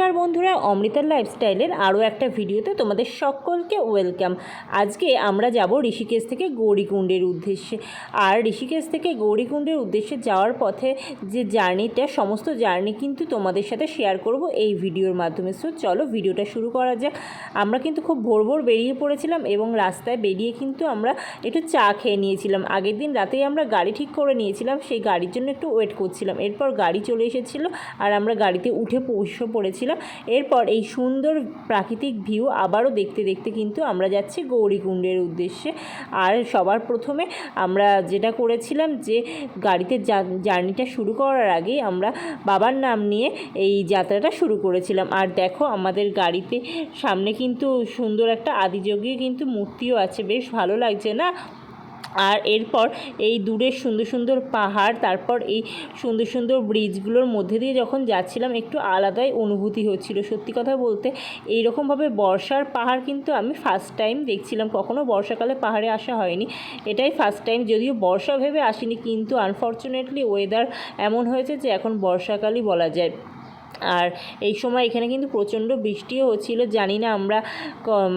নমস্কার বন্ধুরা, অমৃতার লাইফস্টাইলের আরও একটা ভিডিওতে তোমাদের সকলকে ওয়েলকাম আজকে আমরা যাব ঋষিকেশ থেকে গৌরীকুণ্ডের উদ্দেশ্যে। আর ঋষিকেশ থেকে গৌরীকুণ্ডের উদ্দেশ্যে যাওয়ার পথে যে জার্নিটা, সমস্ত জার্নি কিন্তু তোমাদের সাথে শেয়ার করব এই ভিডিওর মাধ্যমে। সো চলো ভিডিওটা শুরু করা যাক। আমরা কিন্তু খুব ভোর ভোর বেরিয়ে পড়েছিলাম এবং রাস্তায় বেরিয়ে কিন্তু আমরা একটু চা খেয়ে নিয়েছিলাম। আগের দিন রাতেই আমরা গাড়ি ঠিক করে নিয়েছিলাম, সেই গাড়ির জন্য একটু ওয়েট করছিলাম। এরপর গাড়ি চলে এসেছিল আর আমরা গাড়িতে উঠে বসে পড়েছিলাম। এরপর এই সুন্দর প্রাকৃতিক ভিউ আবারও দেখতে দেখতে কিন্তু আমরা যাচ্ছি গৌরীকুণ্ডের উদ্দেশ্যে। আর সবার প্রথমে আমরা যেটা করেছিলাম যে গাড়িতে জার্নিটা শুরু করার আগেই আমরা বাবার নাম নিয়ে এই যাত্রাটা শুরু করেছিলাম। আর দেখো আমাদের গাড়িতে সামনে কিন্তু সুন্দর একটা আদিযোগী কিন্তু মূর্তিও আছে। বেশ ভালো লাগছে না? আর এরপর এই দূরের সুন্দর সুন্দর পাহাড়, তারপর এই সুন্দর সুন্দর ব্রিজগুলোর মধ্যে দিয়ে যখন যাচ্ছিলাম, একটু আলাদাই অনুভূতি হচ্ছিল। সত্যি কথা বলতে, এইরকমভাবে বর্ষার পাহাড় কিন্তু আমি ফার্স্ট টাইম দেখছিলাম। কখনও বর্ষাকালে পাহাড়ে আসা হয়নি। এটাই ফার্স্ট টাইম যদিও বর্ষা ভেবে আসিনি, কিন্তু আনফর্চুনেটলি ওয়েদার এমন হয়েছে যে এখন বর্ষাকালই বলা যায়। আর এই সময় এখানে কিন্তু প্রচণ্ড বৃষ্টিও হচ্ছিল। জানি না আমরা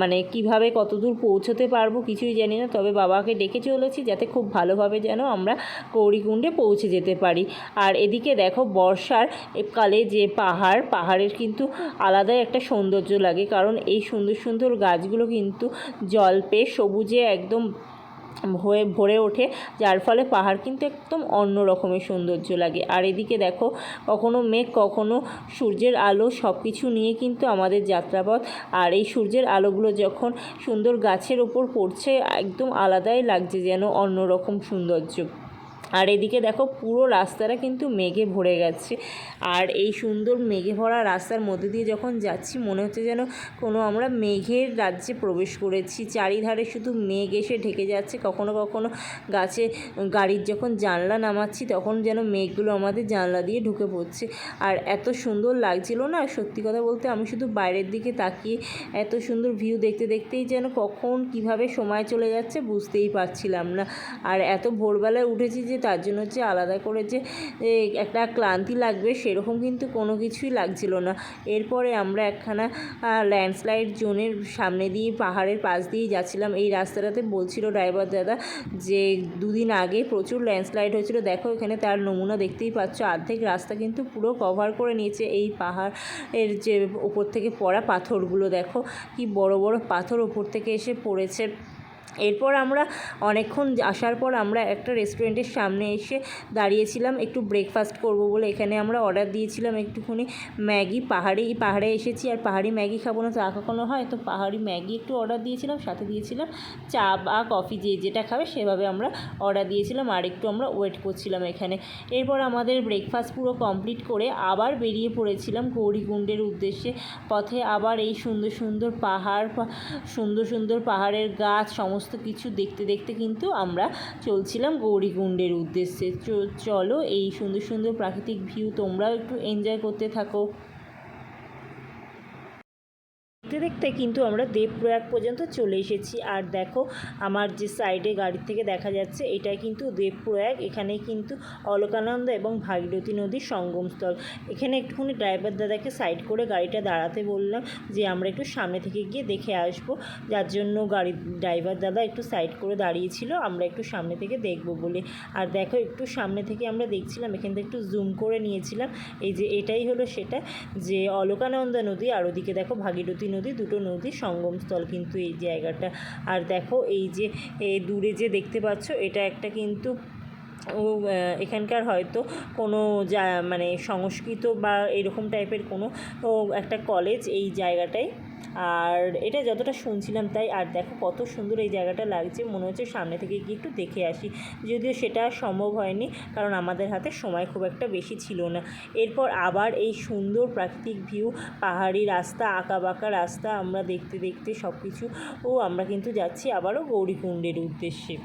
মানে কীভাবে কত দূর পৌঁছতে পারব কিছুই জানি না। তবে বাবাকে ডেকে চলেছি যাতে খুব ভালোভাবে যেন আমরা গৌরীকুণ্ডে পৌঁছে যেতে পারি। আর এদিকে দেখো বর্ষার কালে যে পাহাড়, পাহাড়ের কিন্তু আলাদাই একটা সৌন্দর্য লাগে। কারণ এই সুন্দর সুন্দর গাছগুলো কিন্তু জল পেয়ে সবুজে একদম হয়ে ভরে ওঠে, যার ফলে পাহাড় কিন্তু একদম অন্য রকমের সৌন্দর্য লাগে। আর এদিকে দেখো, কখনো মেঘ, কখনো সূর্যের আলো সব কিছু নিয়ে কিন্তু আমাদের যাত্রাপথ। আর এই সূর্যের আলোগুলো যখন সুন্দর গাছের ওপর পড়ছে, একদম আলাদাই লাগছে যেন অন্যরকম সৌন্দর্য। আর এদিকে দেখো পুরো রাস্তাটা কিন্তু মেঘে ভরে গেছে। আর এই সুন্দর মেঘে ভরা রাস্তার মধ্যে দিয়ে যখন যাচ্ছি, মনে হচ্ছে যেন কোনো আমরা মেঘের রাজ্যে প্রবেশ করেছি। চারিধারে শুধু মেঘ এসে ঢেকে যাচ্ছে। কখনো কখনো গাছে, গাড়ির যখন জানলা নামাচ্ছি, তখন যেন মেঘগুলো আমাদের জানলা দিয়ে ঢুকে পড়ছে। আর এত সুন্দর লাগছিল না? সত্যি কথা বলতে আমি শুধু বাইরের দিকে তাকিয়ে এত সুন্দর ভিউ দেখতে দেখতেই যেন কখন কীভাবে সময় চলে যাচ্ছে বুঝতেই পারছিলাম না। আর এত ভোরবেলায় উঠেছি যে তার জন্য হচ্ছে আলাদা করে যে একটা ক্লান্তি লাগবে সেরকম কিন্তু কোনো কিছুই লাগছিল না। এরপরে আমরা একখানা ল্যান্ডস্লাইড জোনের সামনে দিয়ে, পাহাড়ের পাশ দিয়ে যাচ্ছিলাম। এই রাস্তাটাতে বলছিল ড্রাইভার দাদা যে, দুদিন আগে প্রচুর ল্যান্ডস্লাইড হয়েছিল। দেখো এখানে তার নমুনা দেখতেই পাচ্ছ। অর্ধেক রাস্তা কিন্তু পুরো কভার করে নিয়েছে এই পাহাড়ের যে, ওপর থেকে পড়া পাথরগুলো। দেখো কি বড় বড় পাথর ওপর থেকে এসে পড়েছে। এরপর আমরা অনেকক্ষণ আসার পর আমরা একটা রেস্টুরেন্টের সামনে এসে দাঁড়িয়েছিলাম, একটু ব্রেকফাস্ট করব বলে। এখানে আমরা অর্ডার দিয়েছিলাম একটুখানি ম্যাগি, পাহাড়ি পাহাড়ে এসেছি আর পাহাড়ি ম্যাগি খাব না, চা কখনো হয়। তো পাহাড়ি ম্যাগি একটু অর্ডার দিয়েছিলাম, সাথে দিয়েছিলাম চা বা কফি যে যেটা খাবে সেভাবে আমরা অর্ডার দিয়েছিলাম আর একটু আমরা ওয়েট করছিলাম এখানে। এরপর আমাদের ব্রেকফাস্ট পুরো কমপ্লিট করে আবার বেরিয়ে পড়েছিলাম গৌরীকুণ্ডের উদ্দেশ্যে। পথে আবার এই সুন্দর সুন্দর পাহাড়, সুন্দর সুন্দর পাহাড়ের গাছ, সমস্ত সমস্ত কিছু দেখতে দেখতে কিন্তু আমরা চলছিলাম গৌরীকুণ্ডের উদ্দেশ্যে। চলো এই সুন্দর সুন্দর প্রাকৃতিক ভিউ তোমরাও একটু এনজয় করতে থাকো। দেখতে দেখতে কিন্তু আমরা দেবপ্রয়াগ পর্যন্ত চলে এসেছি। আর দেখো, আমার যে সাইডে গাড়ির থেকে দেখা যাচ্ছে, এটাই কিন্তু দেবপ্রয়াগ। এখানে কিন্তু অলকানন্দ এবং ভাগীরথী নদীর সঙ্গমস্থল। এখানে একটুখানি ড্রাইভার দাদাকে সাইড করে গাড়িটা দাঁড়াতে বললাম যে, আমরা একটু সামনে থেকে গিয়ে দেখে আসব। যার জন্য গাড়ির ড্রাইভার দাদা একটু সাইড করে দাঁড়িয়েছিল, আমরা একটু সামনে থেকে দেখব বলে। আর দেখো, একটু সামনে থেকে আমরা দেখছিলাম, এখান থেকে একটু জুম করে নিয়েছিলাম। এই যে এটাই হলো সেটা, যে অলকানন্দা নদী, আর ওদিকে দেখো ভাগীরথী নদী দুটো নদীর সঙ্গমস্থল কিন্তু এই জায়গাটা। আর দেখো এই যে দূরে যে দেখতে পাচ্ছ, এটা একটা কিন্তু, ও এখানকার হয়তো কোনো যা মানে সংস্কৃত বা এরকম টাইপের কোনো একটা কলেজ এই জায়গাটায়। আর এটা যতটা শুনছিলাম তাই, আর দেখো কত সুন্দর এই জায়গাটা লাগছে। মনে হচ্ছে সামনে থেকে গিয়ে একটু দেখে আসি। যদিও সেটা সম্ভব হয়নি, কারণ আমাদের হাতে সময় খুব একটা বেশি ছিল না। এরপর আবার এই সুন্দর প্রাকৃতিক ভিউ, পাহাড়ি রাস্তা আঁকা বাঁকা রাস্তা, আমরা দেখতে দেখতে সব কিছু ও, আমরা কিন্তু যাচ্ছি আবারও গৌরীকুণ্ডের উদ্দেশ্যে।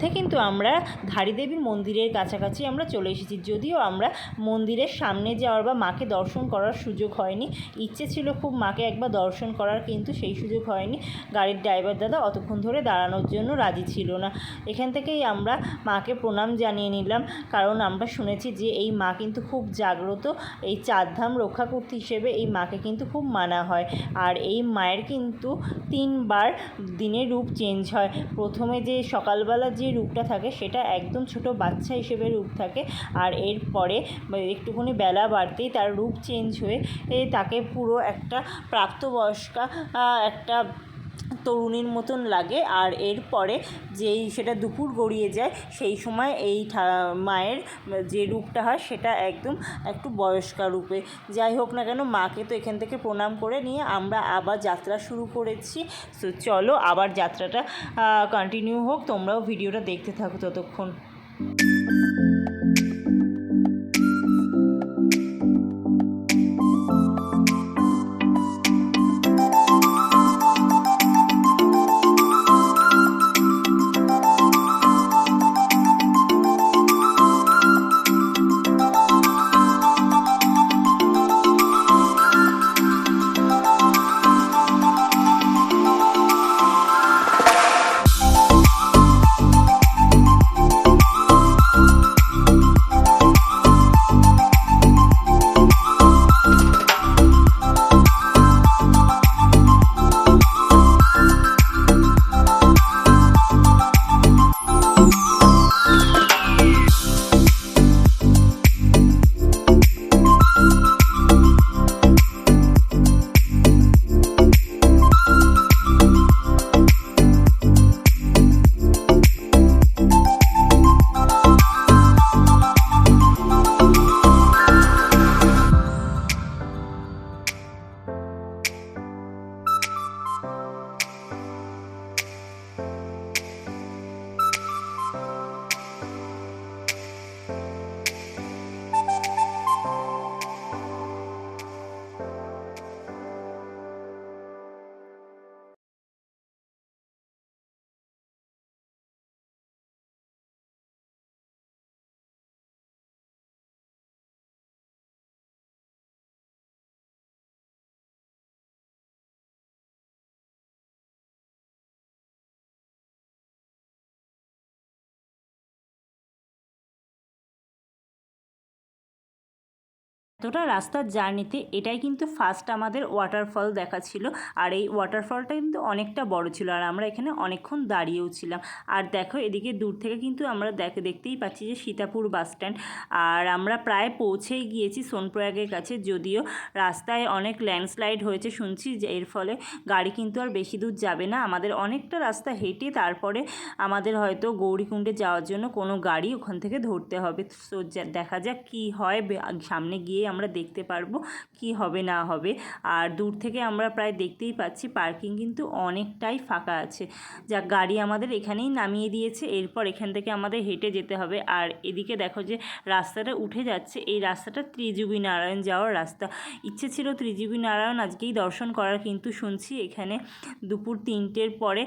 মধ্যে কিন্তু আমরা ধারী দেবীর মন্দিরের কাছাকাছি আমরা চলে এসেছি। যদিও আমরা মন্দিরের সামনে যাওয়ার বা মাকে দর্শন করার সুযোগ হয়নি। ইচ্ছে ছিল খুব মাকে একবার দর্শন করার, কিন্তু সেই সুযোগ হয়নি। গাড়ির ড্রাইভার দাদা অতক্ষণ ধরে দাঁড়ানোর জন্য রাজি ছিল না। এখান থেকেই আমরা মাকে প্রণাম জানিয়ে নিলাম। কারণ আমরা শুনেছি যে এই মা কিন্তু খুব জাগ্রত। এই চারধাম রক্ষা করতে হিসেবে এই মাকে কিন্তু খুব মানা হয়। আর এই মায়ের কিন্তু তিনবার দিনের রূপ চেঞ্জ হয়। প্রথমে যে সকালবেলা যে রূপটা থাকে, সেটা একদম ছোট বাচ্চা হিসেবে রূপ থাকে। আর এরপরে একটুখানি বেলা বাড়তেই তার রূপ চেঞ্জ হয়ে তাকে পুরো একটা প্রাপ্তবয়স্কা একটা তরুণীর মতন লাগে। আর এরপরে যেই সেটা দুপুর গড়িয়ে যায়, সেই সময় এই মায়ের যে রূপটা হয়, সেটা একদম একটু বয়স্কা রূপে। যাই হোক না কেন, মাকে তো এখান থেকে প্রণাম করে নিয়ে আমরা আবার যাত্রা শুরু করেছি। তো চলো আবার যাত্রাটা কন্টিনিউ হোক। তোমরাও ভিডিওটা দেখতে থাকো ততক্ষণ। এতটা রাস্তার জার্নিতে এটাই কিন্তু ফার্স্ট আমাদের ওয়াটারফল দেখা ছিল। আর এই ওয়াটারফলটা কিন্তু অনেকটা বড় ছিল আর আমরা এখানে অনেকক্ষণ দাঁড়িয়েও ছিলাম। আর দেখো এদিকে দূর থেকে কিন্তু আমরা দেখ, দেখতেই পাচ্ছি যে সীতাপুর বাস স্ট্যান্ড আর আমরা প্রায় পৌঁছেই গিয়েছি সোনপ্রয়াগের কাছে। যদিও রাস্তায় অনেক ল্যান্ডস্লাইড হয়েছে শুনছি যে এর ফলে গাড়ি কিন্তু আর বেশি দূর যাবে না। আমাদের অনেকটা রাস্তা হেঁটে তারপরে আমাদের হয়তো গৌরীকুণ্ডে যাওয়ার জন্য কোনো গাড়ি ওখান থেকে ধরতে হবে। যা- দেখা যাক কী হয় সামনে গিয়ে আমরা দেখতে পারব কি হবে না হবে। আর দূর থেকে আমরা প্রায় দেখতেই পাচ্ছি পার্কিং কিন্তু অনেকটাই ফাঁকা আছে। যা গাড়ি আমাদের এখানেই নামিয়ে দিয়েছে, এরপর এখান থেকে আমাদের হেঁটে যেতে হবে। আর এদিকে দেখো যে রাস্তাটা উঠে যাচ্ছে, এই রাস্তাটা ত্রিজুবী নারায়ণ যাওয়ার রাস্তা। ইচ্ছে ছিল ত্রিজুবী নারায়ণ আজকেই দর্শন করার, কিন্তু শুনছি এখানে দুপুর তিনটের পরে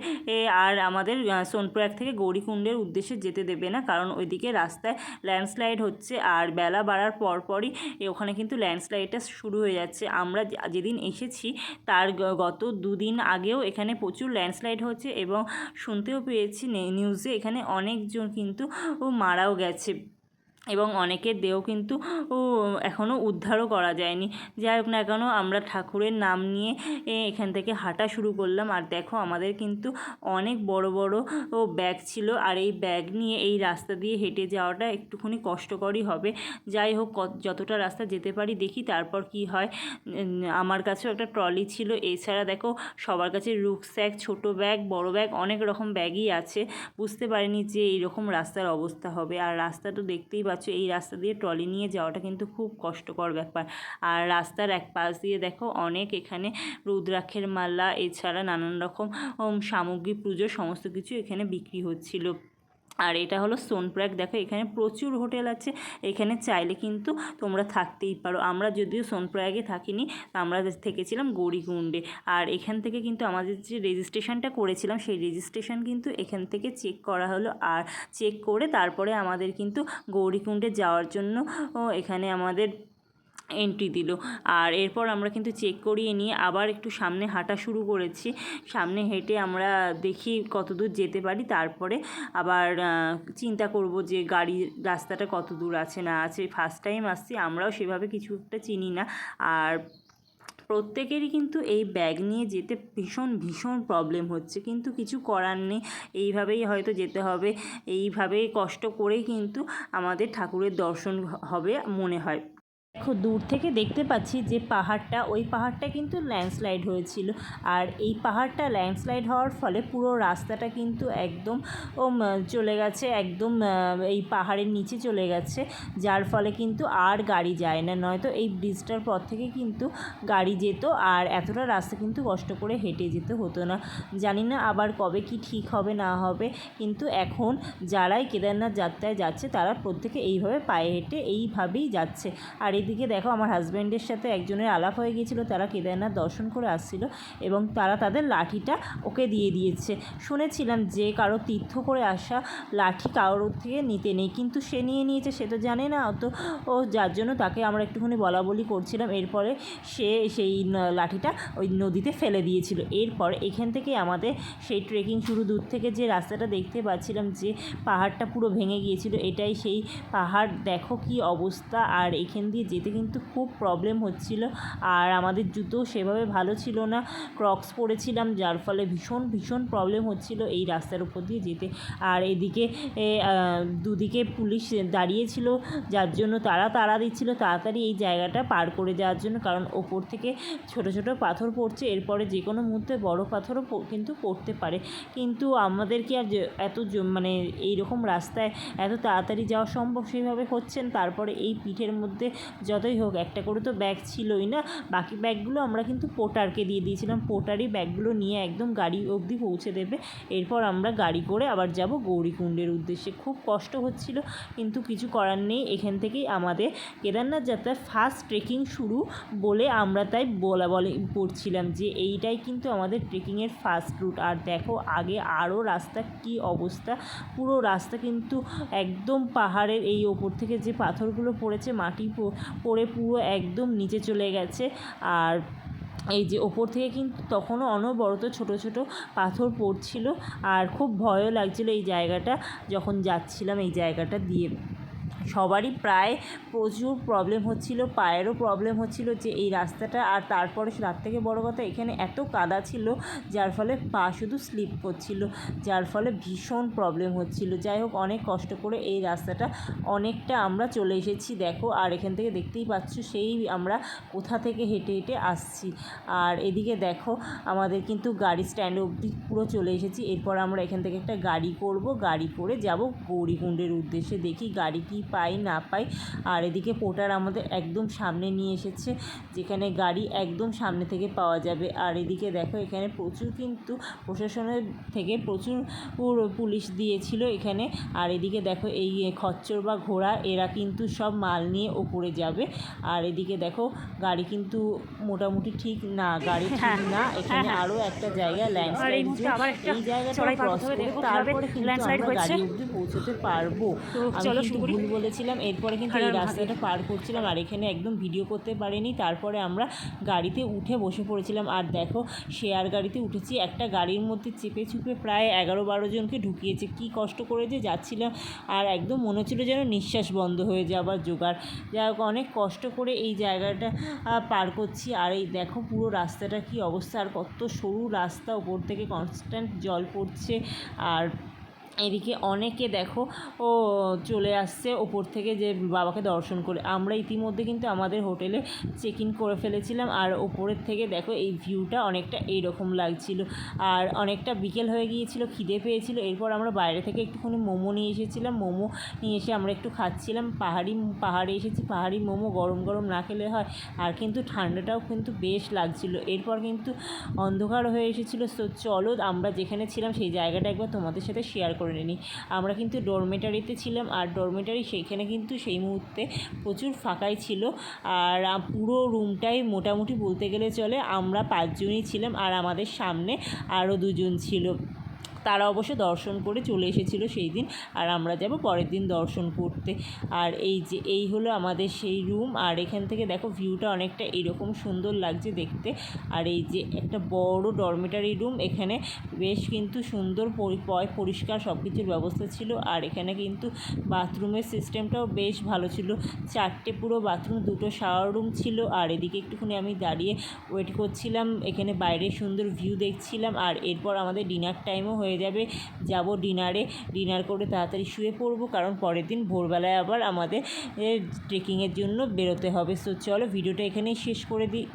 আর আমাদের সোনপ্রয়াগ থেকে গৌরীকুণ্ডের উদ্দেশ্যে যেতে দেবে না, কারণ ওইদিকে রাস্তায় ল্যান্ডস্লাইড হচ্ছে। আর বেলা বাড়ার পরপরই ওখানে কিন্তু ল্যান্ডস্লাইডটা শুরু হয়ে যাচ্ছে। আমরা যেদিন এসেছি, তার গত দুদিন আগেও এখানে প্রচুর ল্যান্ডস্লাইড হচ্ছে এবং শুনতেও পেয়েছি নিউজে এখানে অনেকজন কিন্তু মারাও গেছে। এবং অনেকের দেহ কিন্তু এখনও উদ্ধারও করা যায়নি। যাই হোক না কেন, আমরা ঠাকুরের নাম নিয়ে এখান থেকে হাঁটা শুরু করলাম। আর দেখো, আমাদের কিন্তু অনেক বড় বড় ব্যাগ ছিল। আর এই ব্যাগ নিয়ে এই রাস্তা দিয়ে হেঁটে যাওয়াটা একটুখানি কষ্টকরই হবে। যাই হোক যতটা রাস্তা যেতে পারি দেখি, তারপর কি হয়। আমার কাছেও একটা ট্রলি ছিল। এছাড়া দেখো, সবার কাছে রুকস্যাক, ছোট ব্যাগ, বড় ব্যাগ, অনেক রকম ব্যাগই আছে। বুঝতে পারিনি যে এইরকম রাস্তার অবস্থা হবে। আর রাস্তা তো দেখতেই পাচ্ছ, এই রাস্তা দিয়ে ট্রলি নিয়ে যাওয়াটা কিন্তু খুব কষ্টকর ব্যাপার। আর রাস্তার এক পাশ দিয়ে দেখো অনেক এখানে রুদ্রাক্ষের মালা, এছাড়া নানান রকম সামগ্রী, পুজো, সমস্ত কিছু এখানে বিক্রি হচ্ছিল। আর এটা হলো সোনপ্রয়াগ দেখো, এখানে প্রচুর হোটেল আছে, এখানে চাইলে কিন্তু তোমরা থাকতেই পারো। আমরা যদিও সোনপ্রয়াগে থাকিনি আমরা থেকেছিলাম গৌরীকুণ্ডে। আর এখান থেকে কিন্তু আমাদের যে রেজিস্ট্রেশনটা করেছিলাম, সেই রেজিস্ট্রেশন কিন্তু এখান থেকে চেক করা হলো। আর চেক করে তারপরে আমাদের কিন্তু গৌরীকুণ্ডে যাওয়ার জন্য এখানে আমাদের এন্ট্রি দিল। আর এরপর আমরা কিন্তু চেক করিয়ে নিয়ে আবার একটু সামনে হাঁটা শুরু করেছি। সামনে হেঁটে আমরা দেখি কত দূর যেতে পারি। তারপরে আবার চিন্তা করব যে গাড়ির রাস্তাটা কত দূর আছে, না আছে। ফার্স্ট টাইম আসছি, আমরাও সেভাবে কিছু একটা চিনি না। আর প্রত্যেকেরই কিন্তু এই ব্যাগ নিয়ে যেতে ভীষণ ভীষণ প্রবলেম হচ্ছে। কিন্তু কিছু করার নেই। এইভাবেই হয়তো যেতে হবে। এইভাবেই কষ্ট করেই কিন্তু আমাদের ঠাকুরের দর্শন হবে মনে হয়। দেখো, দূর থেকে দেখতে পাচ্ছি যে পাহাড়টা, ওই পাহাড়টা কিন্তু ল্যান্ডস্লাইড হয়েছিল। আর এই পাহাড়টা ল্যান্ডস্লাইড হওয়ার ফলে পুরো রাস্তাটা কিন্তু একদম চলে গেছে, একদম এই পাহাড়ের নিচে চলে গেছে, যার ফলে কিন্তু আর গাড়ি যায় না। নয়তো এই ব্রিজটার পর থেকে কিন্তু গাড়ি যেত আর এতটা রাস্তা কিন্তু কষ্ট করে হেঁটে যেতে হতো না। জানি না আবার কবে কি ঠিক হবে, না হবে, কিন্তু এখন যারাই কেদারনাথ যাত্রায় যাচ্ছে, তারা প্রত্যেকে এইভাবে পায়ে হেঁটে এইভাবেই যাচ্ছে। আর এদিকে দেখো আমার হাজব্যান্ডের সাথে একজনের আলাপ হয়ে গিয়েছিল, তারা কেদারনাথ দর্শন করে আসছিল এবং তারা তাদের লাঠিটা ওকে দিয়ে দিয়েছে। শুনেছিলাম যে কারও তীর্থ করে আসা লাঠি কারোর থেকে নিতে নেই, কিন্তু সে নিয়ে নিয়েছে, সে তো জানে না অত। ও যার জন্য তাকে আমরা একটুখানি বলা বলি করছিলাম, এরপরে সে সেই লাঠিটা ওই নদীতে ফেলে দিয়েছিল। এরপর এখান থেকে আমাদের সেই ট্রেকিং শুরু, দূর থেকে যে রাস্তাটা দেখতে পাচ্ছিলাম যে পাহাড়টা পুরো ভেঙে গিয়েছিল, এটাই সেই পাহাড়। দেখো কি অবস্থা, আর এখান দিয়ে যেতে কিন্তু খুব প্রবলেম হচ্ছিল। আর আমাদের জুতো সেভাবে ভালো ছিল না। ক্রক্স পরেছিলাম, যার ফলে ভীষণ ভীষণ প্রবলেম হচ্ছিল এই রাস্তার উপর দিয়ে যেতে। আর এদিকে দুদিকে পুলিশ দাঁড়িয়েছিল, যার জন্য তারা তাড়া দিচ্ছিল। তাড়াতাড়ি এই জায়গাটা পার করে যাওয়ার জন্য, কারণ ওপর থেকে ছোট ছোট পাথর পড়ছে। এরপরে যে কোনো মুহূর্তে বড় পাথরও কিন্তু পড়তে পারে। কিন্তু আমাদের কি আর এত মানে এইরকম রাস্তায় এত তাড়াতাড়ি যাওয়া সম্ভব সেইভাবে হচ্ছেন তারপরে এই পিঠের মধ্যে যতই হোক, একটা করে তো ব্যাগ ছিলই না। বাকি ব্যাগগুলো আমরা কিন্তু পোটারকে দিয়ে দিয়েছিলাম। পোটারই ব্যাগগুলো নিয়ে একদম গাড়ি অবধি পৌঁছে দেবে। এরপর আমরা গাড়ি করে আবার যাব গৌরীকুণ্ডের উদ্দেশ্যে। খুব কষ্ট হচ্ছিল, কিন্তু কিছু করার নেই। এখান থেকেই আমাদের কেদারনাথ যাত্রার ফার্স্ট ট্রেকিং শুরু বলে আমরা তাই বলা বলে পড়ছিলাম যে, এইটাই কিন্তু আমাদের ট্রেকিংয়ের ফার্স্ট রুট আর দেখো, আগে আরও রাস্তা কি অবস্থা। পুরো রাস্তা কিন্তু একদম পাহাড়ের এই ওপর থেকে যে পাথরগুলো পড়েছে, মাটি পড়ে পুরো একদম নিচে চলে গেছে। আর এই যে ওপর থেকে কিন্তু তখনও অনবরত ছোট ছোট পাথর পড়ছিল। আর খুব ভয়ও লাগছিল এই জায়গাটা, যখন যাচ্ছিলাম এই জায়গাটা দিয়ে। সবারই প্রায় প্রচুর প্রবলেম হচ্ছিল, পায়েরও প্রবলেম হচ্ছিল যে এই রাস্তাটা। আর তারপরে তার থেকে বড় কথা, এখানে এত কাদা ছিল, যার ফলে পা শুধু স্লিপ করছিল, যার ফলে ভীষণ প্রবলেম হচ্ছিল। যাই হোক, অনেক কষ্ট করে এই রাস্তাটা অনেকটা আমরা চলে এসেছি, দেখো। আর এখান থেকে দেখতেই পাচ্ছ, সেই আমরা কোথা থেকে হেঁটে হেঁটে আসছি। আর এদিকে দেখো, আমাদের কিন্তু গাড়ি স্ট্যান্ড অবধি পুরো চলে এসেছি। এরপর আমরা এখান থেকে একটা গাড়ি করব, গাড়ি করে যাব গৌরীকুণ্ডের উদ্দেশ্যে। দেখি গাড়ি কি পাই না পাই। আর এদিকে পোটার আমাদের একদম সামনে নিয়ে এসেছে যেখানে গাড়ি একদম সামনে থেকে পাওয়া যাবে। আর এদিকে দেখো এখানে প্রচুর কিন্তু প্রশাসনের থেকে প্রচুর পুর- পুলিশ দিয়েছিল এখানে। আর এদিকে দেখো এই খচ্চর বা ঘোড়া এরা কিন্তু সব মাল নিয়ে ওপরে যাবে। আর এদিকে দেখো গাড়ি কিন্তু মোটামুটি ঠিক না গাড়ি ঠিক না। এখানে আরও একটা জায়গা ল্যান্ডস্লাইড এই জায়গাটা ক্রস করে তারপরে কিন্তু আমরা গাড়ি অবধি পৌঁছতে পারব। আমি কিন্তু। ভুল বলেছিলাম এরপরে কিন্তু এই রাস্তাটা পার করছিলাম আর এখানে একদম ভিডিও করতে পারিনি। তারপরে আমরা গাড়িতে উঠে বসে পড়েছিলাম। আর দেখো শেয়ার গাড়িতে উঠেছি একটা গাড়ির মধ্যে চেপে চুপে প্রায় এগারো বারো জনকে ঢুকিয়েছে। কি কষ্ট করে যে যাচ্ছিলাম আর একদম মনে হচ্ছিল যেন নিঃশ্বাস বন্ধ হয়ে যাবার জোগাড়। যাই হোক অনেক কষ্ট করে এই জায়গাটা পার করছি। আর এই দেখো পুরো রাস্তাটা কি অবস্থা। আর কত সরু রাস্তা ওপর থেকে কনস্ট্যান্ট জল পড়ছে। আর এদিকে অনেকে দেখো, ও চলে আসছে ওপর থেকে যে বাবাকে দর্শন করে। আমরা ইতিমধ্যে কিন্তু আমাদের হোটেলে চেক ইন করে ফেলেছিলাম আর ওপরের থেকে দেখো এই ভিউটা অনেকটা এইরকম লাগছিল। আর অনেকটা বিকেল হয়ে গিয়েছিল, খিদে পেয়েছিল। এরপর আমরা বাইরে থেকে একটুখানি মোমো নিয়ে এসেছিলাম। মোমো নিয়ে এসে আমরা একটু খাচ্ছিলাম। পাহাড়ি, পাহাড়ে এসেছি। পাহাড়ি মোমো গরম গরম না খেলে হয়। আর কিন্তু ঠান্ডাটাও কিন্তু বেশ লাগছিল। এরপর কিন্তু অন্ধকার হয়ে এসেছিল। তো চলো আমরা যেখানে ছিলাম সেই জায়গাটা একবার তোমাদের সাথে শেয়ার করে নিই। আমরা কিন্তু ডরমেটারিতে ছিলাম আর ডরমেটারি সেইখানে কিন্তু সেই মুহূর্তে প্রচুর ফাঁকাই ছিল। আর পুরো রুমটাই মোটামুটি বলতে গেলে চলে আমরা পাঁচজনই ছিলাম আর আমাদের সামনে আরও দুজন ছিল। তারা অবশ্য দর্শন করে চলে এসেছিল সেই দিন, আর আমরা যাব পরের দিন দর্শন করতে। আর এই যে, এই হলো আমাদের সেই রুম আর এখান থেকে দেখো ভিউটা অনেকটা এরকম সুন্দর লাগছে দেখতে। আর এই যে একটা বড় ডরমেটারি রুম এখানে বেশ কিন্তু সুন্দর পয়, পরিষ্কার সব কিছুর ব্যবস্থা ছিল। আর এখানে কিন্তু বাথরুমের সিস্টেমটাও বেশ ভালো ছিল। চারটে পুরো বাথরুম দুটো শাওয়ার রুম ছিল। আর এদিকে একটুখানি আমি দাঁড়িয়ে ওয়েট করছিলাম। এখানে বাইরে সুন্দর ভিউ দেখছিলাম। আর এরপর আমাদের ডিনার টাইমও হয়ে যাবে। যাব ডিনারে। ডিনার করে তাড়াতাড়ি শুয়ে পড়ব, কারণ পরের দিন ভোরবেলায় আবার আমাদের ট্রেকিংয়ের জন্য বেরোতে হবে। সো চলো, ভিডিওটা এখানেই শেষ করে দিই।